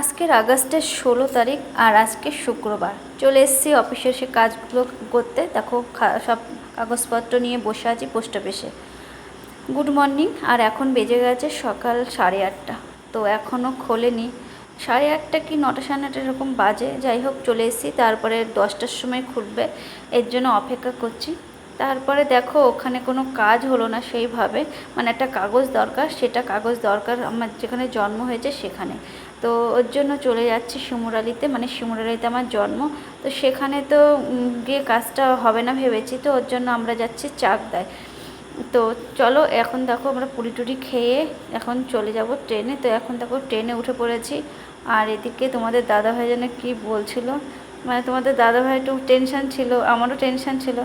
আজকের আগস্টের ষোলো তারিখ আর আজকে শুক্রবার। চলে এসেছি অফিসে, সে কাজগুলো করতে। দেখো সব কাগজপত্র নিয়ে বসে আছি পোস্ট অফিসে। গুড মর্নিং, আর এখন বেজে গেছে সকাল সাড়ে আটটা। তো এখনও খোলেনি। সাড়ে আটটা কি নটা সাড়ে নটা এরকম বাজে। যাই হোক, চলে এসেছি। তারপরে দশটার সময় খুলবে। এর জন্য অপেক্ষা করছি। তারপরে দেখো, ওখানে কোনো কাজ হলো না সেইভাবে। মানে একটা কাগজ দরকার, সেটা কাগজ দরকার আমার যেখানে জন্ম হয়েছে সেখানে। তো ওর জন্য চলে যাচ্ছি শিমুরালিতে মানে শিমুরালিতে আমার জন্ম। তো সেখানে তো গিয়ে কাজটা হবে না ভেবেছি, তো ওর জন্য আমরা যাচ্ছি চাকদায়। তো চলো, এখন দেখো আমরা পুরি টুরি খেয়ে এখন চলে যাব ট্রেনে। তো এখন দেখো ট্রেনে উঠে পড়েছি। আর এদিকে তোমাদের দাদা ভাই যেন কী বলছিল মানে তোমাদের দাদা ভাই একটু টেনশান ছিল, আমারও টেনশান ছিল।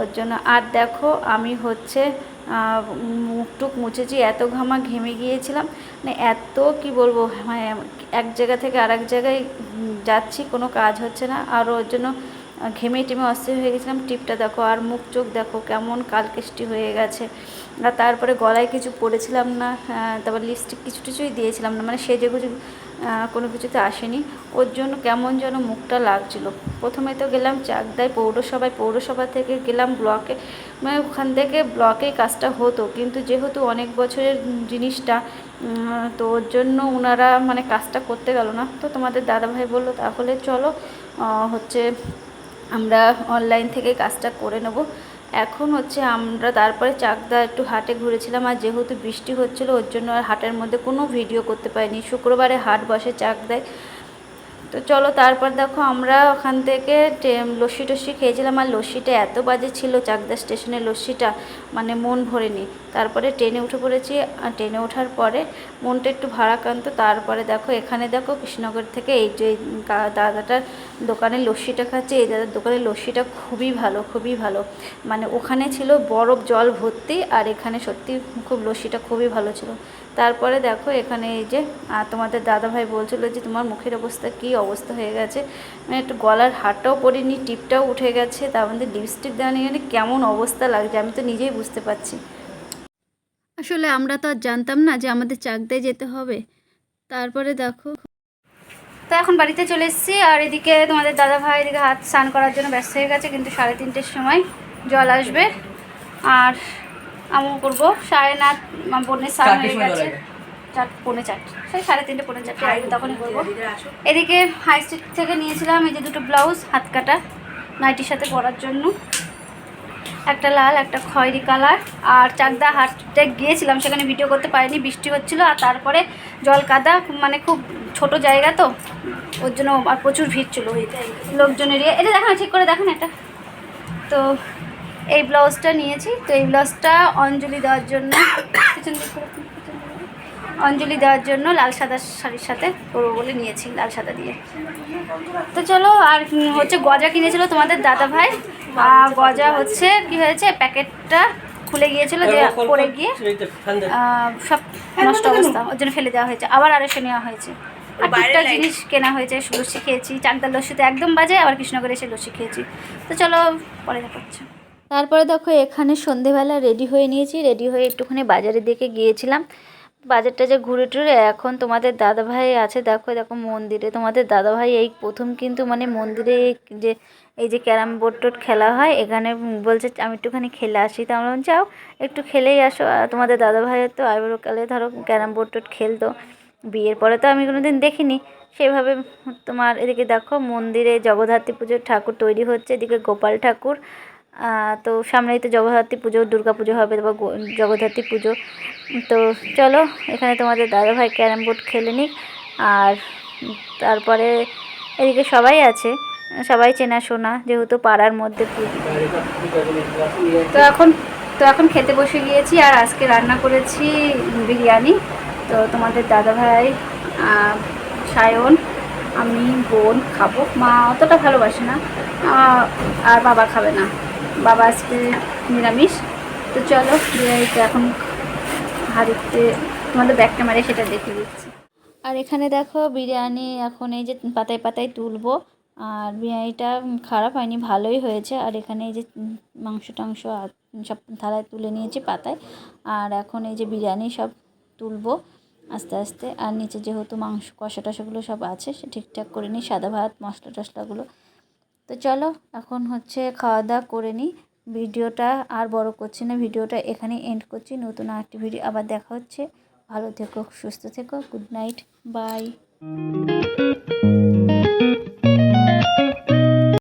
ওর জন্য, আর দেখো, আমি হচ্ছে মুখটুক মুখ টুক মুছেছি, এত ঘামা ঘেমে গিয়েছিলাম। মানে এত, কি বলব মানে এক জায়গা থেকে আরেক জায়গায় যাচ্ছি, কোনো কাজ হচ্ছে না। আর ওর জন্য ঘেমে টেমে অস্থির হয়ে গেছিলাম। টিপটা দেখো আর মুখ চোখ দেখো কেমন কালকেষ্টি হয়ে গেছে। আর তারপরে গলায় কিছু পরেছিলাম না তারপর লিপস্টিক কিছু কিছুই দিয়েছিলাম না মানে সেজে গুজে কোনো কিছুতে আসেনি। ওর জন্য কেমন যেন মুখটা লাগছিল। প্রথমে তো গেলাম চাকদায় পৌরসভায়, পৌরসভা থেকে গেলাম ব্লকে। মানে ওখান থেকে ব্লকেই কাজটা হতো। কিন্তু যেহেতু অনেক বছরের জিনিসটা তো ওর জন্য ওনারা মানে কাজটা করতে গেল না। তো তোমাদের দাদাভাই বলল, তাহলে চলো হচ্ছে আমরা অনলাইন থেকে কাজটা করে নেব। এখন হচ্ছে আমরা তারপরে চাকদা একটু হাটে ঘুরেছিলাম, আর যেহেতু বৃষ্টি হচ্ছিল, ওর জন্য আর হাটের মধ্যে কোনো ভিডিও করতে পারিনি। শুক্রবারে হাট বসে চাকদায়। তো চলো তারপর দেখো, আমরা ওখান থেকে লস্যি টস্যি খেয়েছিলাম, আর লস্যিটা এত বাজে ছিল চাকদা স্টেশনের লস্যিটা। মানে মন ভরেনি। তারপরে ট্রেনে উঠে পড়েছি। আর ট্রেনে ওঠার পরে মনটা একটু ভারাক্রান্ত। তারপরে দেখো, এখানে দেখো কৃষ্ণনগর থেকে এই যে দাদাটার দোকানে লস্যিটা খাচ্ছে। এই দাদার দোকানের লস্যিটা খুবই ভালো খুবই ভালো। মানে ওখানে ছিল বরফ জল ভর্তি আর এখানে সত্যি খুব লস্যিটা খুবই ভালো ছিল। তারপরে দেখো, এখানে এই যে তোমাদের দাদাভাই বলছিল যে, তোমার মুখের অবস্থা কি অবস্থা হয়ে গেছে? মানে একটু গলার হারটাও পরিনি, টিপটাও উঠে গেছে। তার মধ্যে লিপস্টিক দেওয়া নিয়ে মানে কেমন অবস্থা লাগছে? আমি তো নিজেই বুঝতে পারছি। আসলে আমরা তো আর জানতাম না যে আমাদের চাকদায় যেতে হবে। তারপরে দেখো। তো এখন বাড়িতে চলে এসেছি আর এদিকে তোমাদের দাদা ভাই এদিকে হাত স্নান করার জন্য ব্যস্ত হয়ে গেছে কিন্তু সাড়ে তিনটের সময় জল আসবে। আর আমিও করব। সাড়ে না বোনের স্নান হয়ে গেছে। চার পৌনে চারটে। সেই সাড়ে তিনটে পৌনে চারটে আসবে তখনই করব। এদিকে হাই স্ট্রিট থেকে নিয়েছিলাম এই যে দুটো ব্লাউজ হাত কাটা নাইটির সাথে পরার জন্য। একটা লাল, একটা খয়েরি কালার। আর চাকদা হাটে গিয়েছিলাম, সেখানে ভিডিও করতে পারিনি, বৃষ্টি হচ্ছিল, আর তারপরে জল কাদা মানে খুব ছোট জায়গা তো, ওর জন্য আর প্রচুর ভিড় ছিল লোকজনের ইয়ে এটা দেখো না, ঠিক করে দেখেন এটা তো এই ব্লাউজটা নিয়েছি, তো এই ব্লাউজটা অঞ্জলি দেওয়ার জন্য পিছন দিক করে। অঞ্জলি দেওয়ার জন্য লাল সাদা শাড়ির সাথে করব বলে নিয়েছি লাল সাদা দিয়ে। তো চলো আর হচ্ছে গজা কিনেছিল তোমাদের দাদা ভাই। আর গজা হচ্ছে কি হয়েছে প্যাকেটটা খুলে গিয়েছিল দিয়ে পড়ে গিয়ে সব নষ্ট অবস্থা ওর জন্য ফেলে দেওয়া হয়েছে। আবার আড়াইশো নেওয়া হয়েছে। আর টুকটাক জিনিস কেনা হয়েছে লস্যি খেয়েছি চাকদার লস্যিতে একদম বাজে আবার কৃষ্ণনগরে এসে লস্যি খেয়েছি। তো চলো পরে দেখা হচ্ছে। তারপরে দেখো এখানে সন্ধেবেলা রেডি হয়ে নিয়েছি রেডি হয়ে একটুখানি বাজারের দিকে গিয়েছিলাম। বাজার টাজার ঘুরে টুরে, এখন তোমাদের দাদাভাই আছে, দেখো দেখো মন্দিরে। তোমাদের দাদাভাই এই প্রথম কিন্তু মানে মন্দিরে যে, এই যে ক্যারাম বোর্ড টোর্ড খেলা হয়, এখানে বলছে আমি একটুখানি খেলে আসি। তো আমরা যাও, একটু খেলেই আসো। তোমাদের দাদাভাইয়ের তো আইবুড়োকালে ধরো ক্যারাম বোর্ড টোর্ড খেলতো। বিয়ের পরে তো আমি কোনো দিন দেখিনি। সেভাবে তোমার এদিকে দেখো মন্দিরে জগদ্ধাত্রী পুজোর ঠাকুর তৈরি হচ্ছে, এদিকে গোপাল ঠাকুর। তো সামনেই তো জগদ্ধাত্রী পুজো, দুর্গা পুজো হবে, তারপর জগদ্ধাত্রী পুজো। তো চলো, এখানে তোমাদের দাদাভাই ক্যারাম বোর্ড খেলে নিক। আর তারপরে এদিকে সবাই আছে, সবাই চেনাশোনা যেহেতু পাড়ার মধ্যে তো এখন তো এখন খেতে বসে গিয়েছি, আর আজকে রান্না করেছি বিরিয়ানি। তো তোমাদের দাদাভাই সায়ন, আমি, বোন খাব। মা অতটা ভালোবাসে না আর বাবা খাবে না। বাবা আজকে নিরামিষ। তো চলো বিরিয়ানিটা এখন হাড়িতে, তোমাদের ব্যাগ ক্যামেরায় সেটা দেখে দিচ্ছি। আর এখানে দেখো, বিরিয়ানি এখন এই যে পাতায় পাতায় তুলবো। আর বিরিয়ানিটা খারাপ হয়নি, ভালোই হয়েছে। আর এখানে এই যে মাংস টাংস সব থালায় তুলে নিয়েছি পাতায়। আর এখন এই যে বিরিয়ানি সব তুলবো আস্তে আস্তে। আর নিচে যেহেতু মাংস কষা টসাগুলো সব আছে, সে ঠিকঠাক করে নিই। সাদা ভাত মশলা টশলাগুলো তো চলো, এখন হচ্ছে খাওয়া দাওয়া করে নিই। ভিডিওটা আর বড় করছি না, ভিডিওটা এখানে এন্ড করছি। নতুন আরেকটি ভিডিও আবার দেখা হচ্ছে। ভালো থেকো, সুস্থ থেকো গুড নাইট বাই